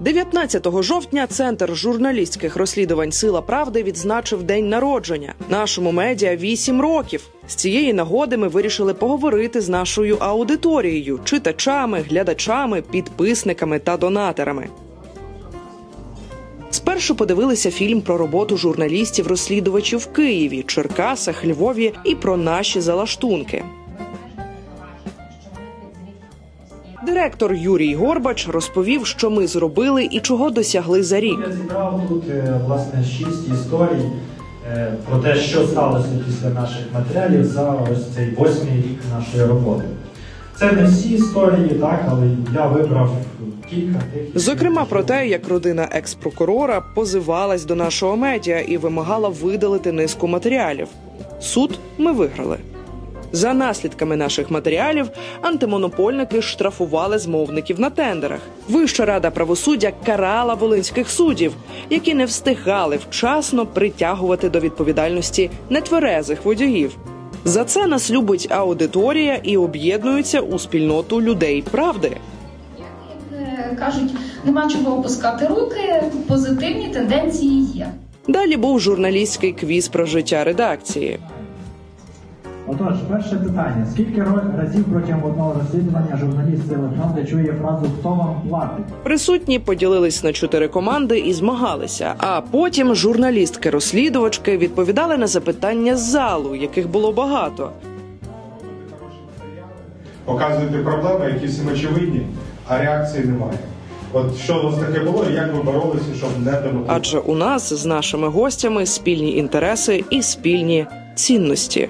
19 жовтня центр журналістських розслідувань Сила правди відзначив день народження. Нашому медіа 8 років. З цієї нагоди ми вирішили поговорити з нашою аудиторією, читачами, глядачами, підписниками та донатерами. Спершу подивилися фільм про роботу журналістів-розслідувачів в Києві, Черкасах, Львові і про наші залаштунки. Директор Юрій Горбач розповів, що ми зробили і чого досягли за рік. Я зібрав тут е, власне шість історій е, про те, що сталося після наших матеріалів за ось цей восьмий рік нашої роботи. Це не всі історії, так, але я вибрав кілька. Зокрема, про те, як родина екс-прокурора позивалась до нашого медіа і вимагала видалити низку матеріалів. Суд ми виграли. За наслідками наших матеріалів антимонопольники штрафували змовників на тендерах. Вища рада правосуддя карала волинських суддів, які не встигали вчасно притягувати до відповідальності нетверезих водіїв. За це нас любить аудиторія і об'єднуються у спільноту людей правди. Е, кажуть, нема чого опускати руки, позитивні тенденції є. Далі був журналістський квіз про життя редакції. Отож, перше питання: скільки ро- разів протягом одного розслідування журналіст Сили правди чує фразу Хто вам платить? Присутні поділились на чотири команди і змагалися. А потім журналістки-розслідувачки відповідали на запитання з залу, яких було багато. показуєте проблеми, які всім очевидні, а реакції немає. От що у вас таке було, і як ви боролися, щоб не демонтувати? Адже у нас з нашими гостями спільні інтереси і спільні цінності.